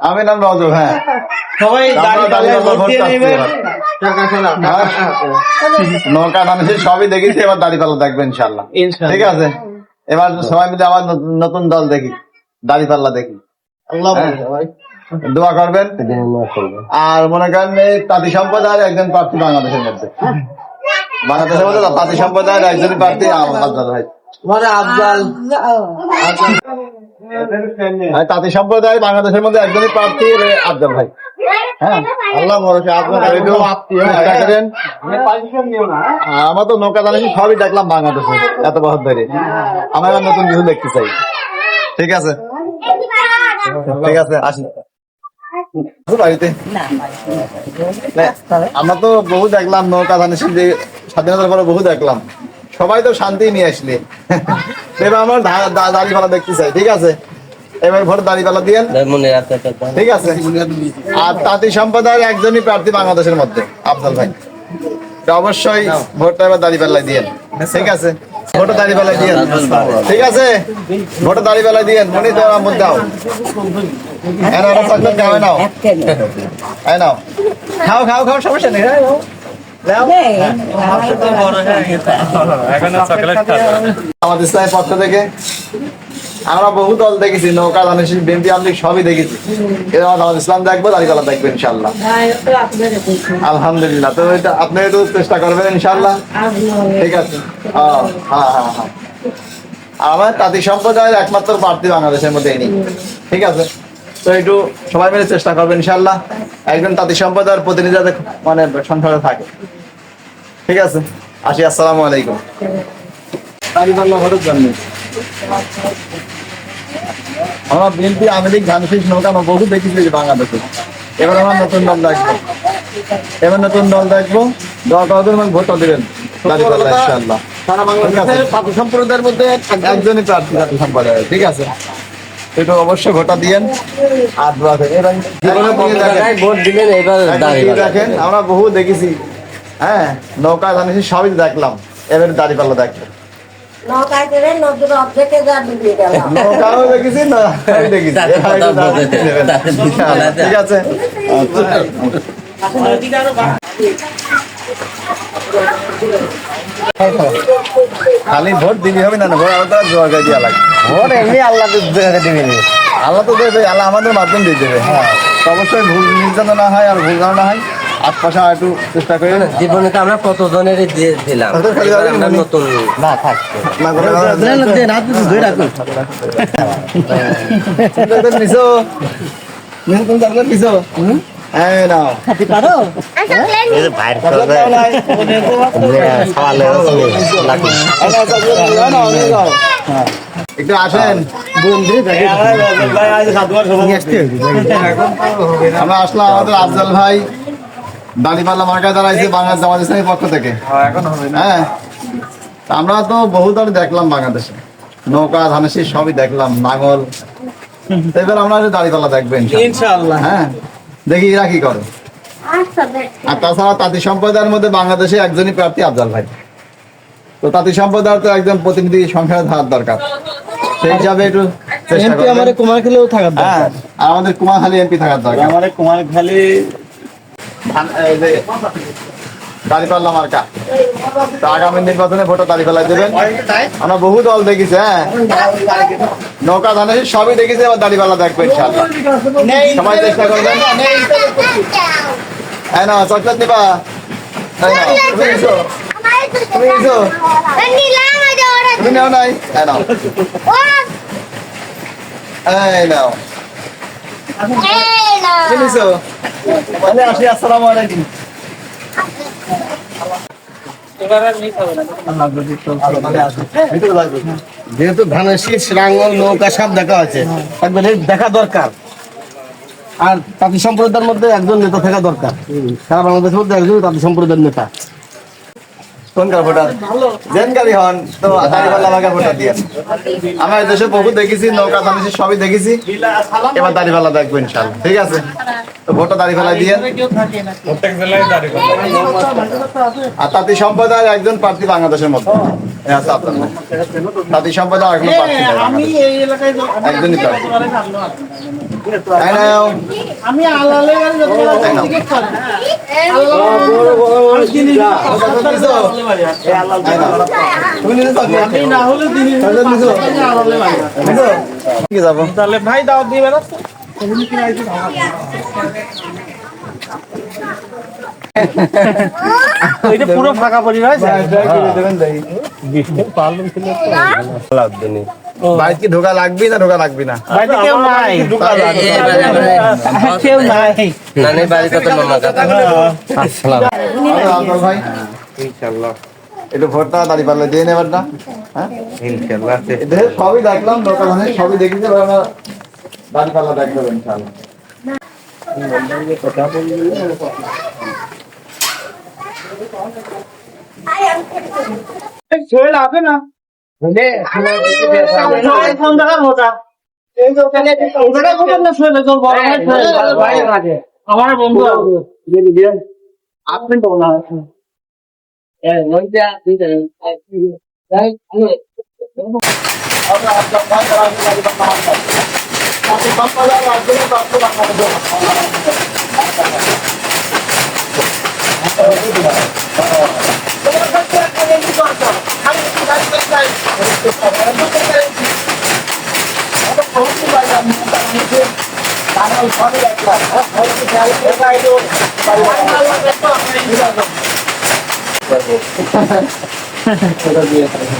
আমি নাম রজব হ্যাঁ। সবাই আমরা টাকা খেলাম নৌকা মানুষের সবই দেখেছি এবার দাড়িপাল্লা দেখবে ইনশাল্লাহ ঠিক আছে? এবার সবাই মিলে আবার নতুন- দল দেখি দাড়িপাল্লা দেখি। আল্লাহ হ্যাঁ। দোয়া করবেন? আর মনে করেন এই তাঁতি সম্প্রদায়ের একজন প্রার্থী বাংলাদেশের মধ্যে। বাংলাদেশের মধ্যে তাঁতি সম্প্রদায়ের একজন প্রার্থী আফজাল ভাই। মানে আফজাল তাঁতি সম্প্রদায় বাংলাদেশের মধ্যে একজনই প্রার্থী আফজাল ভাই। হ্যাঁ আল্লাহ ভরসা আপনার করেন হ্যাঁ? আর আমার তো নৌকা জানাসি সবই দেখলাম বাংলাদেশে এত বছর ধরে। আমার নতুন কিছু দেখতে চাই। ঠিক আছে? ঠিক আছে আসি। বাড়িতে। আমরা তো বহু দেখলাম নৌকা জানিস যে স্বাধীনতার পরে বহু দেখলাম। সবাই তো শান্তি নিয়ে আসলে। এবার আমার দাড়ি পালা দেখতে চাই ঠিক আছে? এবার ভোট দাড়ি পালা দিয়ে ঠিক আছে? আর তাঁতি সম্প্রদায়ের একজনই প্রার্থী বাংলাদেশের মধ্যে আফজাল ভাই। অবশ্যই ভোটটা এবার দাড়ি পাল্লাই দিয়েন ঠিক আছে? ভোটে দাড়ি পাল্লাই দিয়েন ঠিক আছে? ভোটে দাড়ি পাল্লাই দিয়েন মনে তো আমার মধ্যে দাও। হ্যাঁ ওরা চকলেট খাওয়া নাও। হ্যাঁ নাও। খাও খাও খাও সমস্যা নেই। হ্যাঁ। আমাদের ইসলামের পক্ষ থেকে আমরা বহু দল দেখেছি নৌকা বিএনপি আমলিক সবই দেখেছি। এবার আমাদের ইসলাম দেখব দাঁড়িপাল্লা দেখব ইনশাল্লাহ আলহামদুলিল্লাহ। তো এটা আপনি একটু চেষ্টা করবেন ইনশাল্লাহ ঠিক আছে। হ্যাঁ হ্যাঁ হ্যাঁ। আমার তাঁতি সম্প্রদায়ের একমাত্র প্রার্থী বাংলাদেশের মধ্যে ইনি। ঠিক আছে। তো একটু সবাই মিলে চেষ্টা করবেন ইনশাল্লাহ একজন তাঁতি সম্প্রদায়ের প্রতিনিধি যাতে মানে সংসদে থাকে। ঠিক আছে? আসি আসসালামু আলাইকুম। আমরা বিএনপি আমেরিক নৌকা বহু দেখেছি বাংলাদেশে। এবার আমরা নতুন দল দেখব। এবার নতুন দল দেখব। এবং ভোটও দিবেন। সারা বাংলাদেশের সম্প্রদায়ের মধ্যে একজনই প্রার্থী সম্প্রদায়ের। ঠিক আছে? একটু অবশ্যই ভোটটা দিয়েন। আর দোয়া করেন। ভোট দিলেন। এবার দেখেন আমরা বহু দেখেছি। হ্যাঁ নৌকা জানিস সবই দেখলাম। এবার দাঁড়িয়ে নেবেন। ঠিক আছে। খালি ভোট দিবি হবে না ভোট আলাদা জোয়ার দেওয়া লাগবে ভোট এমনি আল্লাহ দিবেন আল্লাহ তো দেবে আল্লাহ আমাদের মাধ্যম দিয়ে দেবে হ্যাঁ অবশ্যই ভুল নির্যাতন না হয় আর ভুল ধারণা হয় আশপাশে একটু চেষ্টা করে জীবনে তো আমরা কত জনেরই দিয়ে দিলাম মানে- নতুন না না এই নাও। হ্যাঁ। একটু আসেন। আমরা আসলাম আমাদের আফজাল ভাই। দাঁড়িপাল্লা মার্কায় দাঁড়াইছে বাংলাদেশ জামাত ইসলামের পক্ষ থেকে। হ্যাঁ আমরা তো বহু দল দেখলাম বাংলাদেশে। নৌকা ধানেশি সবই দেখলাম নাঙল। এবার আমরা একটু দাঁড়িপাল্লা দেখবেন ইনশাআল্লাহ। হ্যাঁ। দেখি এরা কি করে। আচ্ছা আর তাছাড়া তাঁতি সম্প্রদায়ের মধ্যে বাংলাদেশে একজনই প্রার্থী আফজাল ভাই। তো তাঁতি সম্প্রদায়ের তো একজন প্রতিনিধি সংখ্যা থাকার দরকার। সেই হিসাবে একটু চেষ্টা এমপি আমাদের কুমারখালীও থাকার হ্যাঁ দরকার আর আমাদের কুমারখালী এমপি থাকার দরকার। আমাদের কুমারখালী দাঁড়িপাল্লা মার্কা। তো আগামী নির্বাচনে ভোটে দাঁড়িপাল্লা দেবেন। আমরা বহু দল দেখেছি হ্যাঁ? নৌকা ধানের সবই দেখেছি এবার দাঁড়িপাল্লা দেখবেন সবাই চেষ্টা করবেন। হ্যাঁ না চকলেট দিবা এই নাও, তুমি নেও নাই? হ্যাঁ নাও। এই নাও। আসসালামু আলাইকুম। যেহেতু ধানের শীষ নৌকা সব দেখা আছে একবার দেখা দরকার। আর তাঁতি সম্প্রদায়ের মধ্যে একজন নেতা থাকা দরকার। সারা বাংলাদেশের মধ্যে একজন তাঁতি সম্প্রদায়ের নেতা। কোনকার ভোটার? জেনকারী হন, তো দাঁড়িপাল্লা আমাকে ভোটার দিয়ে। আমরা দেশে বহু দেখেছি, নৌকা দানিশি সবই দেখেছি। এবার দাঁড়িপাল্লা দেখব ইনশাল্লাহ, ঠিক আছে? তো ভোটটা দাঁড়িপাল্লা দিয়ে। আর তাঁতি সম্প্রদায়ের একজন প্রার্থী বাংলাদেশের মতো। তাঁতি সম্প্রদায় এখনও প্রার্থী একজনই প্রার্থী। আমি যত আমি না হলে তাহলে ভাই দাওয়াত দিবেন না পুরো ফাঁকা পড়ি রয়েছে বাইক কি ঢোকা লাগবি না ঢোকা লাগবি না। বাড়িতে কেউ নাই। কেউ নাই। নানির বাড়িতে তো মামা কাকা। আসসালাম ভাই। একটু ভোটটা দাঁড়িয়ে পারলে দিয়ে নেবার না। হ্যাঁ? এদের সবই দেখলাম দোকান মানে সবই দেখেছি দাঁড়িয়ে পাল্লা দেখতে ইনশাআল্লাহ শরীর হবে না। আমার বন্ধু। আপনি তো না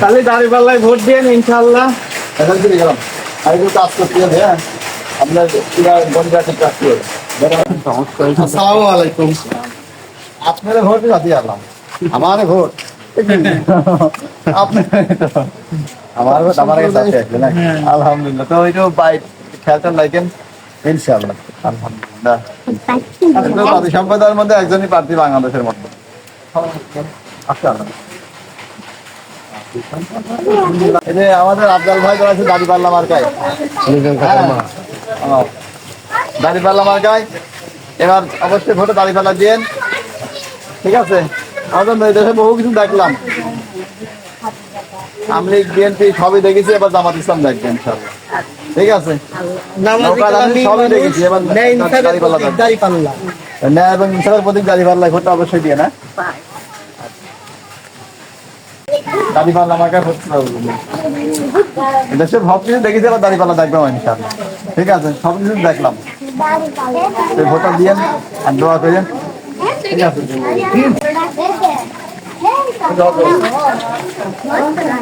তাহলে দাঁড়িয়ে পাল্লায় ভোট দিয়ে ইনশাল্লাহ এখন চলে গেলাম আমি একটু কাজ করতে হবে হ্যাঁ আপনার পুরা বন্ধুরা কাজ করবে আসসালামু আলাইকুম। আপনার ভোট জাতি আলাম। আমার ভোট। আপনার আমার আমার কাছে আছে আসলে না আলহামদুলিল্লাহ। তো ওই তো বাইক খেলতেন লাইকেন ইনশাআল্লাহ। আলহামদুলিল্লাহ। কিন্তু সম্প্রদায়ের মধ্যে একজনই প্রার্থী বাংলাদেশের মধ্যে। আচ্ছা। আমাদের আফজাল ভাই যারা আছে দাড়ি পাল্লা মার্কায়। হ্যাঁ। দাড়ি পাল্লা মার্কায়। এবার অবশ্যই ভোটে দাড়ি পাল্লা দিয়েন। ঠিক আছে? আমাদের বহু কিছু দেখলাম। আমলিগ বিএনপি সবই দেখেছি এবার জামাত ইসলাম ঠিক আছে? সবই দেখেছি এবার পাল্লা পাল্লা। ন্যায় এবং ইনসাফের প্রতীক দাড়ি পাল্লায় ভোটটা অবশ্যই দিয়ে না? দাড়ি পাল্লা আমাকে দেশে সব কিছু দেখেছি আবার দাড়ি পাল্লা দেখলাম ইনশাআল্লাহ। ঠিক আছে? সব কিছু দেখলাম। দিয়েন আর দোয়া করেন। ঠিক আছে?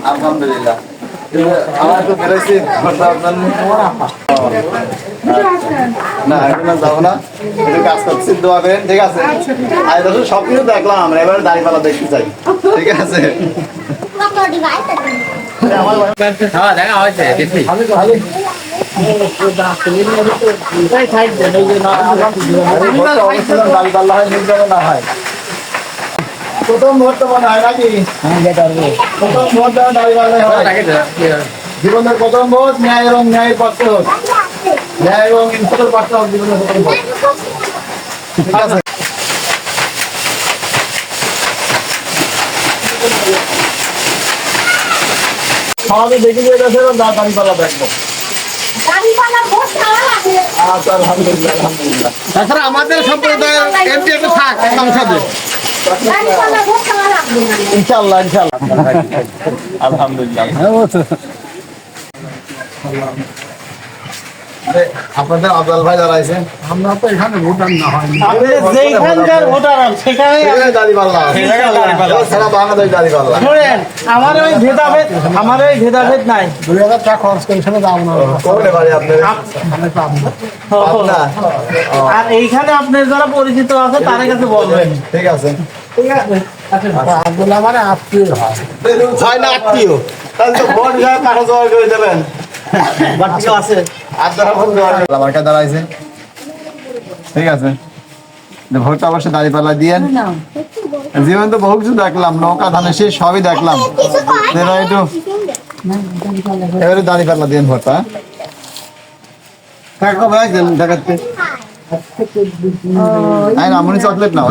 আলহামদুলিল্লাহ। আমার তো বেরোছি না এখন যাব না একটু কাজ করছি দোয়া করেন ঠিক আছে আর দেখো সব কিছু দেখলাম আমরা এবার দাড়ি দেখতে চাই ঠিক আছে হ্যাঁ দেখা হয়েছে দেখি ভালো ভালো দাড়ি পাল্লা না হয়। প্রথম ভোট তো মনে হয় নাকি? প্রথম ভোট হয় জীবনের প্রথম ভোট ন্যায় এবং ন্যায়ের পক্ষে হোক। ন্যায় এবং ইনসাফের পক্ষে হোক জীবনের প্রথম ভোট ঠিক আছে। সবাই দেখে দিয়ে গেছে এবার দা- দাড়ি দেখব। আচ্ছা আলহামদুলিল্লাহ আলহামদুলিল্লাহ। তাছাড়া আমাদের সম্প্রদায়ের এমপি একটা থাক সংসদে। ইনশাআল্লাহ ইনশাল্লাহ আলহামদুলিল্লাহ। আরে, আপনাদের আব্দুল ভাই যারা আছেন আমরা তো এখানে ভোটার না হয় যেইখানকার ভোটার সেখানে আছে। সারা বাংলাদেশ দাড়িপাল্লা। শোনেন আমার ওই ভেদাভেদ আমার ওই ভেদাভেদ নাই। দুই হাজার টাকা খরচ করে সেখানে যাব না। কোনে বাড়ি আপনার? আর এইখানে আপনার যারা পরিচিত আছে তাদের কাছে বলবেন। ঠিক আছে। ঠিক আছে? আব্দুল আমার আত্মীয় হয়। হয় না আত্মীয়? তাহলে তো ভোট যায় কাঠো জোগাড় করে দেবেন। বাচ্চা আছে। দাঁড়াইছে। ঠিক আছে। ভোটটা অবশ্যই জীবন তো বহু কিছু দেখলাম নৌকা ধানের শেষ সবই দেখলাম। একটু এবারে ভোটটা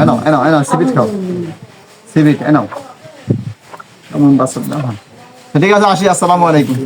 এনাও এনাও এনাও সিবিট খাও। কেমন না ঠিক আছে আসি আসসালামু আলাইকুম।